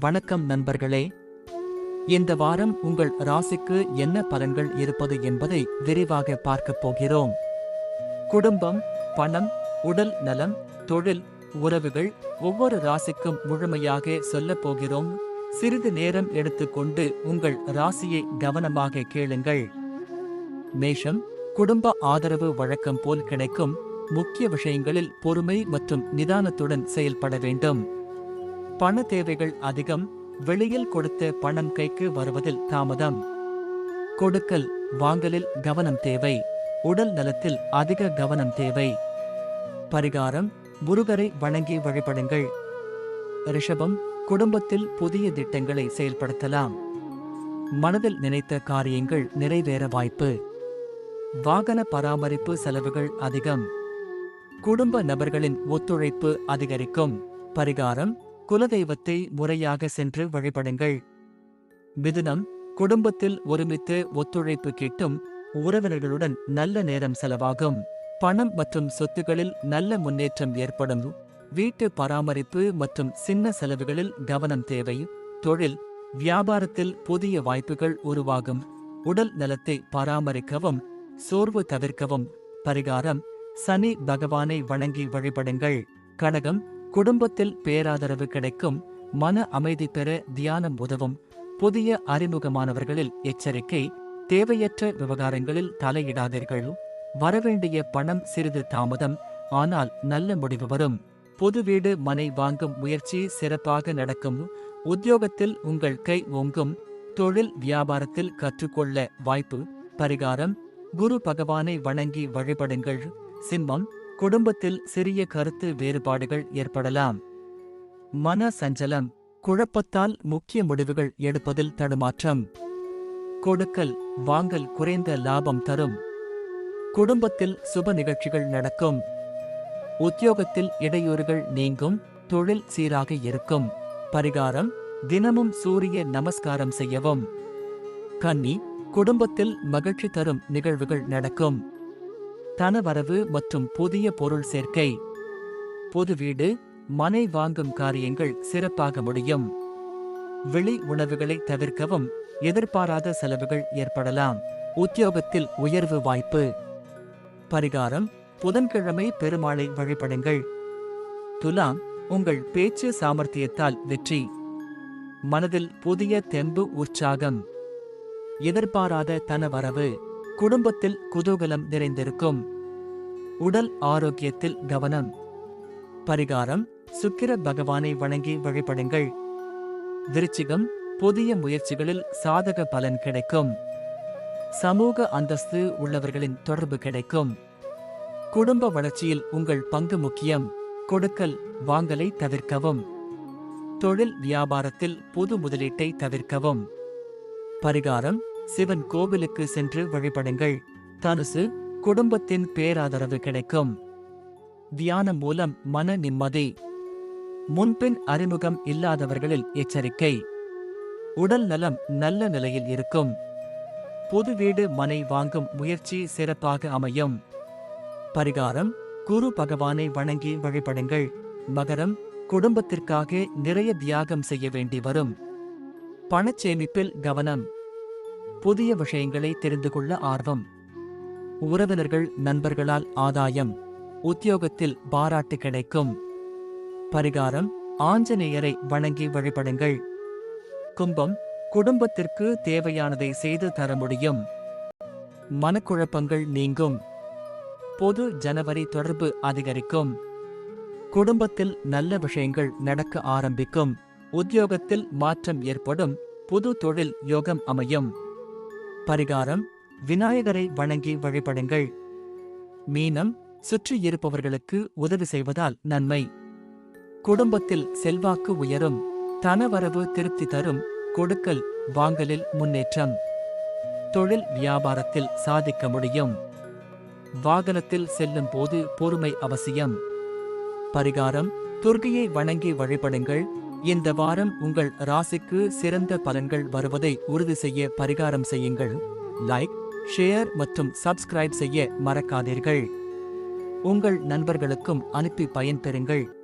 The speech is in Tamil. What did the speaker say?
வணக்கம் நண்பர்களே. இந்த வாரம் உங்கள் ராசிக்கு என்ன பலன்கள் இருப்பது என்பதை விரிவாக பார்க்கப் போகிறோம். குடும்பம் பணம் உடல் நலம் தொழில் உறவுகள் ஒவ்வொரு ராசிக்கும் முழுமையாக சொல்லப் போகிறோம். சிறிது நேரம் எடுத்துக்கொண்டு உங்கள் ராசியை கவனமாக கேளுங்கள். மேஷம் குடும்ப ஆதரவு வழக்கம் போல் கிடைக்கும். முக்கிய விஷயங்களில் பொறுமை மற்றும் நிதானத்துடன் செயல்பட வேண்டும். பண தேவைகள் அதிகம் வெளியில் கொடுத்த பணம் கைக்கு வருவதில் தாமதம். கொடுக்கல் வாங்கலில் கவனம் தேவை. உடல் நலத்தில் அதிக கவனம் தேவை. பரிகாரம் முருகரை வணங்கி வழிபடுங்கள். ரிஷபம் குடும்பத்தில் புதிய திட்டங்களை செயல்படுத்தலாம். மனதில் நினைத்த காரியங்கள் நிறைவேற வாய்ப்பு. வாகன பராமரிப்பு செலவுகள் அதிகம். குடும்ப நபர்களின் ஒத்துழைப்பு அதிகரிக்கும். பரிகாரம் குலதெய்வத்தை முறையாக சென்று வழிபடுங்கள். மிதுனம் குடும்பத்தில் ஒருமித்து ஒத்துழைப்பு கிட்டும் உறவினர்களுடன் நல்ல நேரம் செலவாகும். பணம் மற்றும் சொத்துகளில் நல்ல முன்னேற்றம் ஏற்படும். வீட்டு பராமரிப்பு மற்றும் சின்ன செலவுகளில் கவனம் தேவை. தொழில் வியாபாரத்தில் புதிய வாய்ப்புகள் உருவாகும். உடல் நலத்தை பராமரிக்கவும் சோர்வு தவிர்க்கவும். பரிகாரம் சனி பகவானை வணங்கி வழிபடுங்கள். கடகம் குடும்பத்தில் பேராதரவு கிடைக்கும் மன அமைதி பெற தியானம் உதவும். புதிய அறிமுகமானவர்களில் எச்சரிக்கை தேவையற்ற விவகாரங்களில் தலையிடாதீர்கள். வரவேண்டிய பணம் சிறிது தாமதம் ஆனால் நல்ல முடிவு வரும். புது வீடு மனை வாங்கும் முயற்சி சிறப்பாக நடக்கும். உத்தியோகத்தில் உங்கள் கை ஓங்கும். தொழில் வியாபாரத்தில் கற்றுக்கொள்ள வாய்ப்பு பரிகாரம். குரு பகவானை வணங்கி வழிபடுங்கள். சிம்மம் குடும்பத்தில் சிறிய கருத்து வேறுபாடுகள் ஏற்படலாம். மன சஞ்சலம் குழப்பத்தால் முக்கிய முடிவுகள் எடுப்பதில் தடுமாற்றம். கொடுக்கல் வாங்கல் குறைந்த லாபம் தரும். குடும்பத்தில் சுப நிகழ்ச்சிகள் நடக்கும். உத்தியோகத்தில் இடையூறுகள் நீங்கும் தொழில் சீராக இருக்கும். பரிகாரம் தினமும் சூரிய நமஸ்காரம் செய்யவும். கன்னி குடும்பத்தில் மகிழ்ச்சி தரும் நிகழ்வுகள் நடக்கும். தனவரவு மற்றும் புதிய பொருள் சேர்க்கை. பொது வீடு மனை வாங்கும் காரியங்கள் சிறப்பாக முடியும். வெளி உணவுகளை தவிர்க்கவும் எதிர்பாராத செலவுகள் ஏற்படலாம். உத்தியோகத்தில் உயர்வு வாய்ப்பு. பரிகாரம் புதன்கிழமை பெருமாளை வழிபடுங்கள். துலாம் உங்கள் பேச்சு சாமர்த்தியத்தால் வெற்றி. மனதில் புதிய தெம்பு உற்சாகம். எதிர்பாராத தனவரவு குடும்பத்தில் குதூகலம் நிறைந்திருக்கும். உடல் ஆரோக்கியத்தில் கவனம். பரிகாரம் சுக்கிர பகவானை வணங்கி வழிபடுங்கள். விருச்சிகம் புதிய முயற்சிகளில் சாதக பலன் கிடைக்கும். சமூக அந்தஸ்து உள்ளவர்களின் தொடர்பு கிடைக்கும். குடும்ப வளர்ச்சியில் உங்கள் பங்கு முக்கியம். கொடுக்கல் வாங்கலை தவிர்க்கவும். தொழில் வியாபாரத்தில் புது முதலீட்டை தவிர்க்கவும். பரிகாரம் சிவன் கோவிலுக்கு சென்று வழிபடுங்கள். தனுசு குடும்பத்தின் பேராதரவு கிடைக்கும். தியானம் மூலம் மன நிம்மதி. முன்பின் அறிமுகம் இல்லாதவர்களில் எச்சரிக்கை. உடல் நலம் நல்ல நிலையில் இருக்கும். புது வீடு மனை வாங்கும் முயற்சி சிறப்பாக அமையும். பரிகாரம் குரு பகவானை வணங்கி வழிபடுங்கள். மகரம் குடும்பத்திற்காக நிறைய தியாகம் செய்ய வேண்டி வரும். பணச்சேமிப்பில் கவனம். புதிய விஷயங்களை தெரிந்து கொள்ள ஆர்வம். உறவினர்கள் நண்பர்களால் ஆதாயம். உத்தியோகத்தில் பாராட்டு கிடைக்கும். பரிகாரம் ஆஞ்சநேயரை வணங்கி வழிபடுங்கள். கும்பம் குடும்பத்திற்கு தேவையானதை செய்து தர முடியும். மனக்குழப்பங்கள் நீங்கும். பொது ஜனவரி தொடர்பு அதிகரிக்கும். குடும்பத்தில் நல்ல விஷயங்கள் நடக்க ஆரம்பிக்கும். உத்தியோகத்தில் மாற்றம் ஏற்படும். புது தொழில் யோகம் அமையும். பரிகாரம் விநாயகரை வணங்கி வழிபடுங்கள். மீனம் சுற்றி இருப்பவர்களுக்கு உதவி செய்வதால் நன்மை. குடும்பத்தில் செல்வாக்கு உயரும் தனவரவு திருப்தி தரும் கொடுக்கல் வாங்கலில் முன்னேற்றம். தொழில் வியாபாரத்தில் சாதிக்க முடியும். வாகனத்தில் செல்லும் போது பொறுமை அவசியம். பரிகாரம் துர்கையை வணங்கி வழிபடுங்கள் இந்த வாரம் உங்கள் ராசிக்கு சிறந்த பலன்கள் வருவதை உறுதி செய்ய பரிகாரம் செய்யுங்கள். லைக் ஷேர் மற்றும் சப்ஸ்கிரைப் செய்ய மறக்காதீர்கள். உங்கள் நண்பர்களுக்கும் அனுப்பி பயன்பெறுங்கள்.